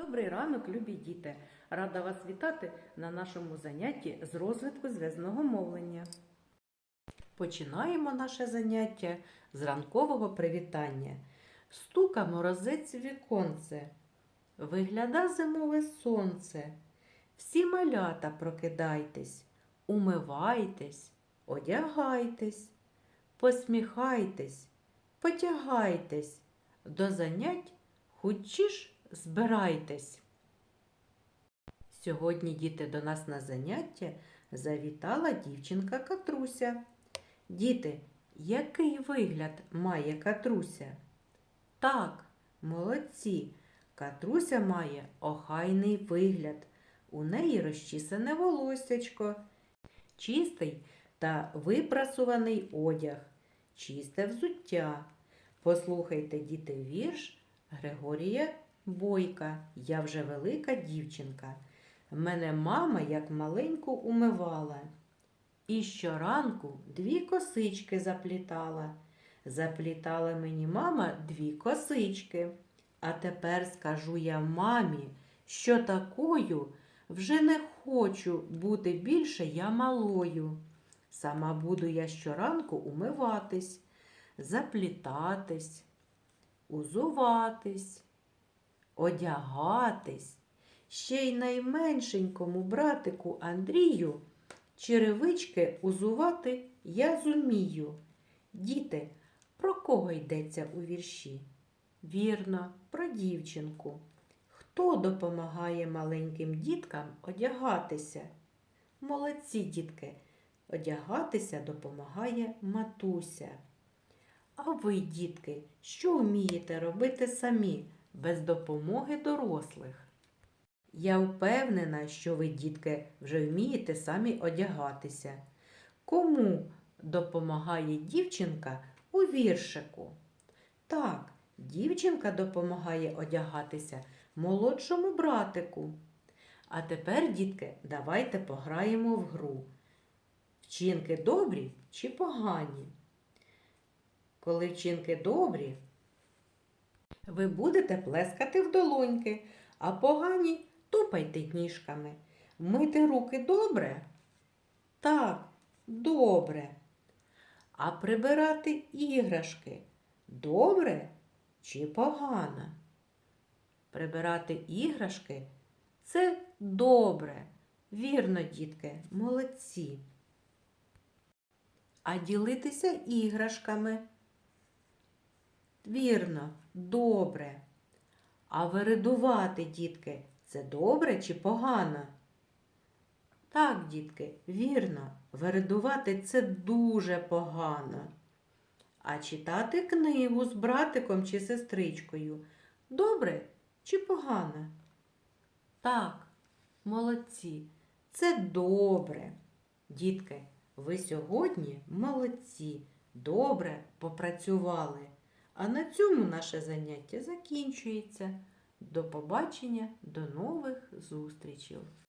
Добрий ранок, любі діти! Рада вас вітати на нашому занятті з розвитку зв'язного мовлення. Починаємо наше заняття з ранкового привітання. Стука морозець віконце, вигляда зимове сонце. Всі малята прокидайтесь, умивайтесь, одягайтесь, посміхайтесь, потягайтесь, до занять хутчіш збирайтесь. Сьогодні діти до нас на заняття завітала дівчинка Катруся. Діти, який вигляд має Катруся? Так, молодці. Катруся має охайний вигляд. У неї розчісане волосячко, чистий та випрасуваний одяг, чисте взуття. Послухайте, діти, вірш Григорія Бойка. Я вже велика дівчинка. Мене мама, як маленьку, умивала. І щоранку дві косички заплітала. Заплітала мені мама дві косички. А тепер скажу я мамі, що такою вже не хочу бути більше я малою. Сама буду я щоранку умиватись, заплітатись, узуватись, одягатись. Ще й найменшенькому братику Андрію черевички узувати я зумію. Діти, про кого йдеться у вірші? Вірно, про дівчинку. Хто допомагає маленьким діткам одягатися? Молодці дітки, одягатися допомагає матуся. А ви, дітки, що вмієте робити самі без допомоги дорослих? Я впевнена, що ви, дітки, вже вмієте самі одягатися. Кому допомагає дівчинка у віршику? Так, дівчинка допомагає одягатися молодшому братику. А тепер, дітки, давайте пограємо в гру. Вчинки добрі чи погані? Коли вчинки добрі, ви будете плескати в долоньки, а погані тупайте ніжками. Мити руки добре? Так, добре. А прибирати іграшки добре чи погано? Прибирати іграшки це добре. Вірно, дітки, молодці. А ділитися іграшками. Вірно, добре. А виридувати, дітки, це добре чи погано? Так, дітки, вірно, виридувати це дуже погано. А читати книгу з братиком чи сестричкою добре чи погано? Так, молодці, це добре. Дітки, ви сьогодні молодці, добре попрацювали. А на цьому наше заняття закінчується. До побачення, до нових зустрічей!